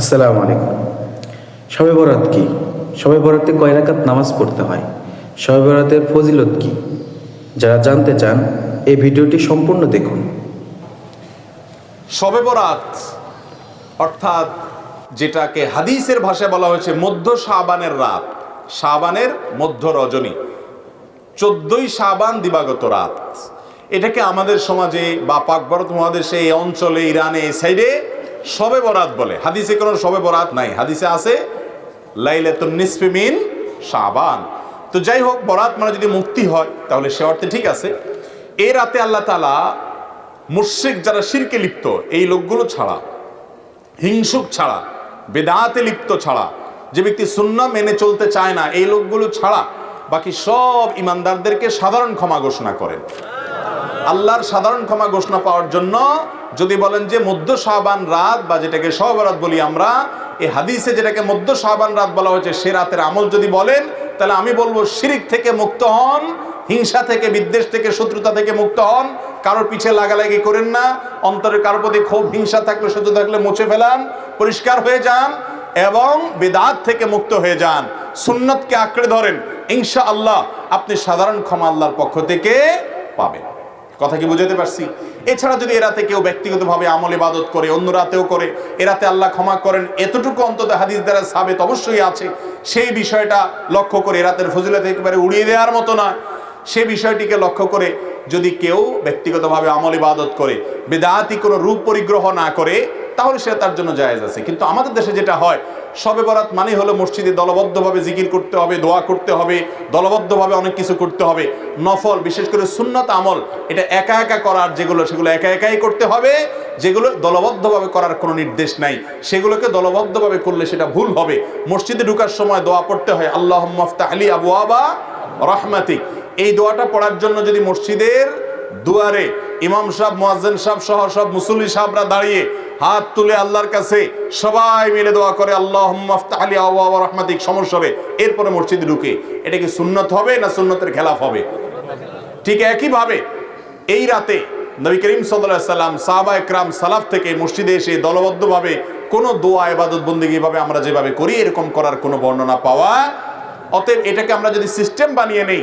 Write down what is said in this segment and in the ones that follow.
আসসালামু আলাইকুম। শবে বরাত কি? শবে বরাতে কয় রাকাত নামাজ পড়তে হয়? শবে বরাতের ফজিলত কি? যারা জানতে চান, এই ভিডিওটি সম্পূর্ণ দেখুন। শবে বরাত, অর্থাৎ যেটাকে হাদিসের ভাষায় বলা হয়েছে মধ্য শাবানের রাত। শাবানের মধ্য রজনী। চোদ্দই শাবান দিবাগত রাত। এটাকে আমাদের সমাজে বা পাক ভারত মহাদেশে, এই অঞ্চলে, ইরানে, এই সাইডে শবে বরাত বলে। হাদিসে কোনো সবে বরাত নাই। হাদিসে আছে, লাইলাতুন নিসফি মিন শাবান। তো যাই হোক, বরাত মানে যদি মুক্তি হয়, তাহলে সে অর্থে ঠিক আছে। এ রাতে আল্লাহ তালা মুশ্রিক যারা শিরকে লিপ্ত, এই লোকগুলো ছাড়া, হিংসুক ছাড়া, বেদাতে লিপ্ত ছাড়া, যে ব্যক্তি শূন্য মেনে চলতে চায় না, এই লোকগুলো ছাড়া বাকি সব ইমানদারদেরকে সাধারণ ক্ষমা ঘোষণা করেন। আল্লাহর সাধারণ ক্ষমা ঘোষণা পাওয়ার জন্য যদি বলেন যে মধ্য শাহবান রাত বা যেটাকে সহবরাত বলি আমরা এই হাদিসে যেটাকে মধ্য শাহবান রাত বলা হয়েছে, সে রাতের আমল যদি বলেন, তাহলে আমি বলব শিরিক থেকে মুক্ত হন, হিংসা থেকে, বিদ্বেষ থেকে, শত্রুতা থেকে মুক্ত হন, কারোর পিছে লাগালাগি করেন না, অন্তরে কারোর প্রতি ক্ষোভ, হিংসা থাকলে, শত্রু থাকলে মুছে ফেলান, পরিষ্কার হয়ে যান এবং বেদাত থেকে মুক্ত হয়ে যান। সুন্নতকে আঁকড়ে ধরেন ইনশা আল্লাহ আপনি সাধারণ ক্ষমা আল্লাহর পক্ষ থেকে পাবেন। কথা কি বুঝাতে পারছি? এছাড়া যদি এরাতে কেউ ব্যক্তিগতভাবে আমল ইবাদত করে, অন্য রাতেও করে এরাতে আল্লাহ ক্ষমা করেন, এতটুকু অন্তত হাদিস দ্বারা সাবেত অবশ্যই আছে। সেই বিষয়টা লক্ষ্য করে এরাতের ফজিলত একেবারে উড়িয়ে দেওয়ার মতো না। সে বিষয়টিকে লক্ষ্য করে যদি কেউ ব্যক্তিগতভাবে আমল ইবাদত করে, বেদাতি কোনো রূপ পরিগ্রহ না করে তাহলে সে তার জন্য জায়েজ আছে। কিন্তু আমাদের দেশে যেটা হয়, সবে বরাত মানে হলো মসজিদে দলবদ্ধভাবে জিকির করতে হবে, দোয়া করতে হবে, দলবদ্ধভাবে অনেক কিছু করতে হবে। নফল, বিশেষ করে সুন্নত আমল, এটা একা একা করার যেগুলো, সেগুলো একা একাই করতে হবে, যেগুলো দলবদ্ধভাবে করার কোনো নির্দেশ নাই। সেগুলোকে দলবদ্ধভাবে করলে সেটা ভুল হবে। মসজিদে ঢুকার সময় দোয়া পড়তে হয় আল্লাহ মফতা আলী আবু আবা রহমাতিক। এই দোয়াটা পড়ার জন্য যদি মসজিদের দুয়ারে ইমাম সাহেব, মোয়াজ্জেন সাহেব সহ সব মুসল্লি সাহেবরা দাঁড়িয়ে হাত তুলে আল্লাহর কাছে সবাই মিলে দোয়া করে আল্লাহ আলী আবু রহমাতিক। সমস্যরে এরপরে মসজিদে ঢুকে এটা কি সুন্নত হবে না সুন্নতের খেলাফ হবে? ঠিক একইভাবে এই রাতে নবী করিম সাল্লাম, সাহাবা একরাম, সালাফ থেকে মসজিদে এসে দলবদ্ধভাবে কোনো দোয়া এবাদত বন্দিগি ভাবে আমরা যেভাবে করি, এরকম করার কোনো বর্ণনা পাওয়া, অতএব এটাকে আমরা যদি সিস্টেম বানিয়ে নেই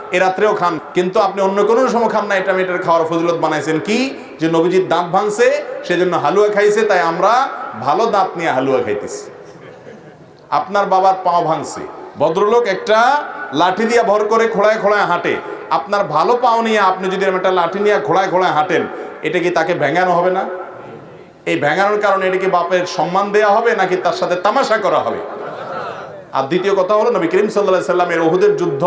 এ রাত্রেও খান। কিন্তু আপনি অন্য কোনো সময় খান না, এটা আমি খাওয়ার ফজিলত বানাইছেন কি? যে নবীজির দাঁত ভাঙছে, সেজন্য হালুয়া খাইছে, তাই আমরা ভালো দাঁত নিয়ে হালুয়া খাইতেছি। আপনার বাবার পাও ভাঙছে। ভদ্রলোক একটা লাঠি দিয়ে ভর করে খোড়ায় খোড়ায় হাঁটে। আপনার ভালো পাও নিয়ে আপনি যদি একটা লাঠি নিয়ে খোড়ায় খোড়ায় হাঁটেন, এটা কি তাকে ভেঙানো হবে না? এই ভেঙানোর কারণে এটা কি বাপের সম্মান দেওয়া হবে, নাকি তার সাথে তামাশা করা হবে? আর দ্বিতীয় কথা হলো নবী করিম সাল্লাহ সাল্লামের ওহুদের যুদ্ধ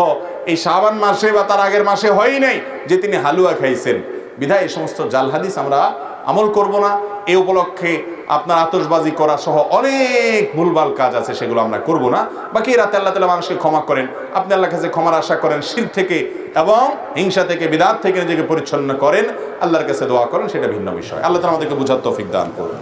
এই শাবান মাসে বা তার আগের মাসে হয়ই নাই যে তিনি হালুয়া খাইছেন। বিধায় এই সমস্ত জাল হাদিস আমরা আমল করব না। এই উপলক্ষে আপনার আতসবাজি করা সহ অনেক ভুলভাল কাজ আছে, সেগুলো আমরা করব না। বাকি রাতে আল্লাহ তালা মানুষকে ক্ষমা করেন। আপনি আল্লাহ কাছে ক্ষমার আশা করেন, শির থেকে এবং হিংসা থেকে, বিদাত থেকে নিজেকে পরিচ্ছন্ন করেন। আল্লাহর কাছে দোয়া করেন, সেটা ভিন্ন বিষয়। আল্লাহ তালা আমাদেরকে বুঝার তৌফিক দান করুন।